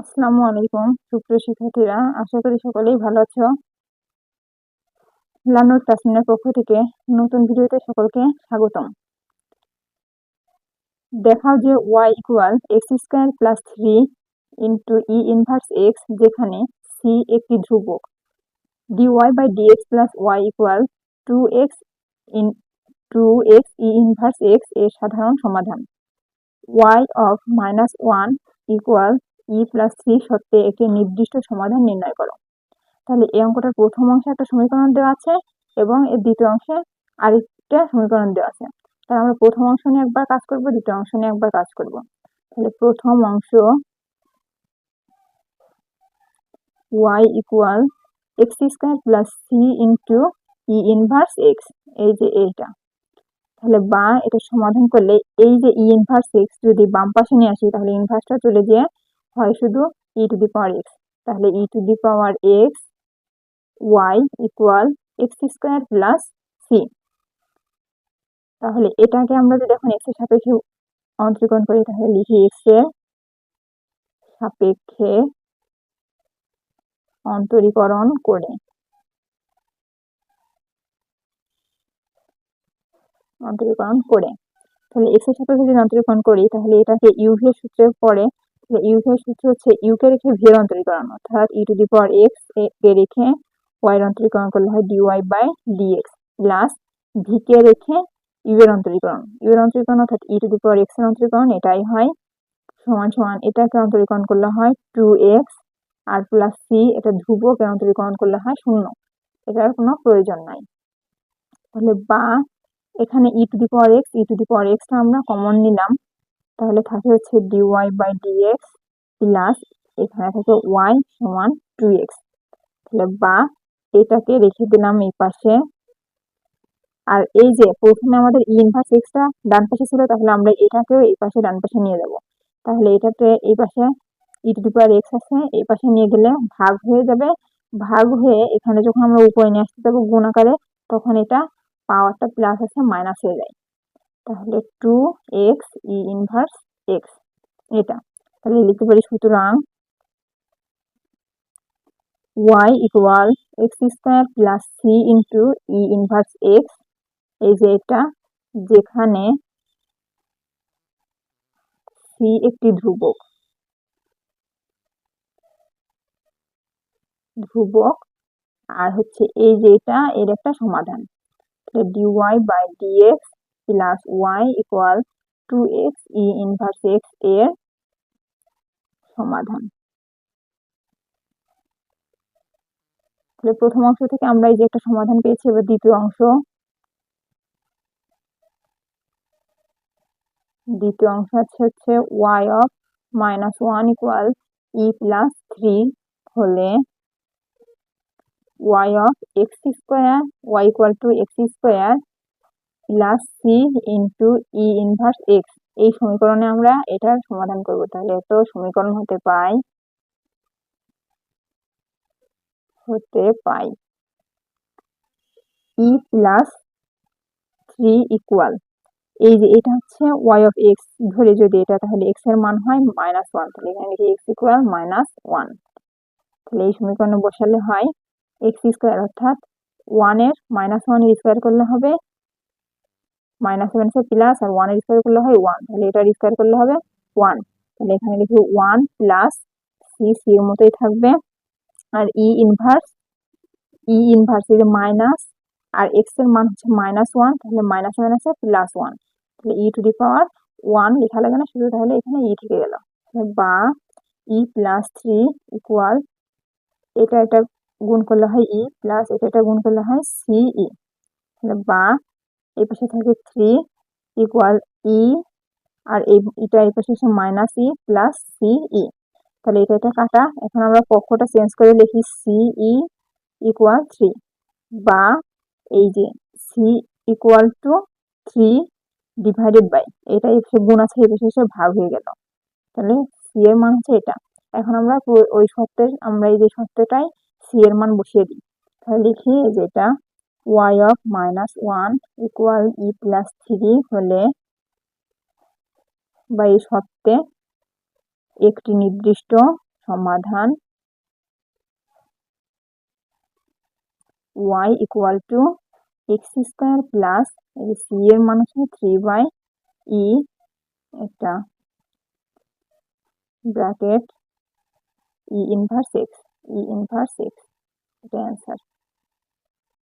আসসালামু আলাইকুম, সুপ্রিয় শিক্ষার্থীরা, আশা করি সকলেই ভালো আছো। লার্নার তাসমিনের পক্ষ থেকে নতুন ভিডিওতে সকলকে স্বাগতম। দেখাও যে y equal x square plus three into e inverse x যেখানে সি একটি ধ্রুবক। D y by d x plus y equal to x in two x e inverse এক্সের সাধারণ সমাধান। Y of minus one equal e plus three সত্ত্বে একটি নির্দিষ্ট সমাধান নির্ণয় করো। তাহলে এই অঙ্কটার প্রথম অংশে একটা সমীকরণ দেওয়া আছে এবং এর দ্বিতীয় অংশে আরেকটা সমীকরণ দেওয়া আছে। তাহলে আমরা প্রথম অংশ নিয়ে একবার কাজ করব, দ্বিতীয় অংশ নিয়ে একবার কাজ করব। তাহলে প্রথম অংশ y equal x square plus C into e inverse x এই যে এইটা। তাহলে বা এটা সমাধান করলে এই যে ই ইনভার্স এক্স যদি বাম পাশে নিয়ে আসি, তাহলে ইনভার্সটা চলে যেয়ে হয় শুধু ই টু দি পাওয়ার এক্স তাহলে e to the power x y equal x square plus C তাহলে এটাকে আমরা যদি এখন এক্সের সাপেক্ষে অন্তরীকরণ করি, তাহলে লিখি এক্সের সাপেক্ষে অন্তরীকরণ করে। অন্তরীকরণ করে। তাহলে এক্সের সাপেক্ষে যদি অন্তরীকরণ করি, তাহলে এটাকে ইউভি সূত্রের পরে এর সূত্র হচ্ছে ইউকে রেখে ভি এর অন্তরীকরণ, অর্থাৎ ই টু দি পাওয়ার এক্স কে রেখে ওয়াই এর অন্তরীকরণ করলে হয় d y by d x plus v কে রেখে ইউ এর অন্তরীকরণ। ইউ এর অন্তরীকরণ অর্থাৎ ই টু দি পাওয়ার এক্সের অন্তরীকরণ, এটাই হয় সমান সমান, এটাকে অন্তরীকরণ করলে হয় টু এক্স আর প্লাস সি এটা ধ্রুবক অন্তরীকরণ করলে হয় শূন্য। এটার কোনো প্রয়োজন নাই। তাহলে বা এখানে e to the power x e to the power extra আমরা কমন নিলাম। তাহলে থাকে হচ্ছে ডিওয়াই বাই ডিএক্স প্লাস এখানে থাকে ওয়াই সমান টু এক্স তাহলে বা এটাকে রেখে দিলাম এই পাশে। আর এই যে প্রথমে আমাদের ইনভার্স এক্সটা ডান পাশে ছিল, তাহলে আমরা এটাকেও এই পাশে ডান পাশে নিয়ে যাব। তাহলে এটাতে এই পাশে ই টু পাওয়ার এক্স আছে, এই পাশে নিয়ে গেলে ভাগ হয়ে যাবে। ভাগ হয়ে এখানে যখন আমরা উপরে নিয়ে আসতে যাব গুণ আকারে, তখন এটা পাওয়ারটা প্লাস আছে মাইনাস হয়ে যায়। তাহলে two x e inverse x এটা। তাহলে লিখতে পারি সুতরাং y equal x square plus C into e inverse x এই যে এটা, যেখানে সি একটি ধ্রুবক। ধ্রুবক, আর হচ্ছে এই যে এটা, এর একটা সমাধান। D y by d x plus y equal to x e inverse এক্সের সমাধান। তাহলে প্রথম অংশ থেকে আমরা এই যে একটা সমাধান পেয়েছি, এবার দ্বিতীয় অংশ। দ্বিতীয় অংশ আছে, হচ্ছে y of minus one equal e plus three হলে y of x square y equal to x square plus C into e inverse x এই সমীকরণে আমরা এটার সমাধান করব। তাহলে এত সমীকরণ হতে পাই হতে পাই। ই প্লাস থ্রি ইকুয়াল এই যে এটা হচ্ছে ওয়াই অফ এক্স ধরে যদি এটা তাহলে এক্সের মান হয় মাইনাস ওয়ান তাহলে এখানে লিখি এক্স ইকুয়াল মাইনাস ওয়ান তাহলে এই সমীকরণে বসালে হয় এক্স স্কোয়ার অর্থাৎ ওয়ানের মাইনাস ওয়ানের স্কোয়ার করলে হবে মাইনাস সেভেন সে প্লাস আর ওয়ানের স্কোয়ার করলে হয় ওয়ান তাহলে এটার স্কোয়ার করলে হবে ওয়ান তাহলে এখানে লিখি ওয়ান প্লাস সি সি এর মতোই থাকবে। আর ই ইনভার্স ই ইনভার্স যে মাইনাস আর এক্সের মান হচ্ছে মাইনাস ওয়ান তাহলে মাইনাস মাইনাসে প্লাস ওয়ান তাহলে e to the power one লেখা লাগে না, শুধু তাহলে এখানে ই থেকে গেল। বা ই প্লাস থ্রি ইকুয়াল এটা এটা গুণ করলে হয় ই প্লাস এটা এটা গুণ করলে হয় সি ই তাহলে বা এই পাশে থাকে থ্রি ইকুয়াল ই আর এই, এটা এই পাশে হচ্ছে minus e plus C e তাহলে এটা এটা কাটা। এখন আমরা পক্ষটা চেঞ্জ করে লিখি সি ই ইকুয়াল থ্রি বা এই যে C equal to three divided by এটা এসে গুণ আছে, এই পাশে ভাগ হয়ে গেল। তাহলে সি এর মান হচ্ছে এটা। এখন আমরা ওই সত্যের আমরা এই যে সত্যটাই সি এর মান বসিয়ে দিই। তাহলে লিখি যেটা y of minus one equal e plus three হলে বা এই সত্ত্বে একটি নির্দিষ্ট সমাধান y equal to x square plus C এর মান হচ্ছে থ্রি বাই ই একটা bracket e inverse x e inverse x এটা অ্যান্সার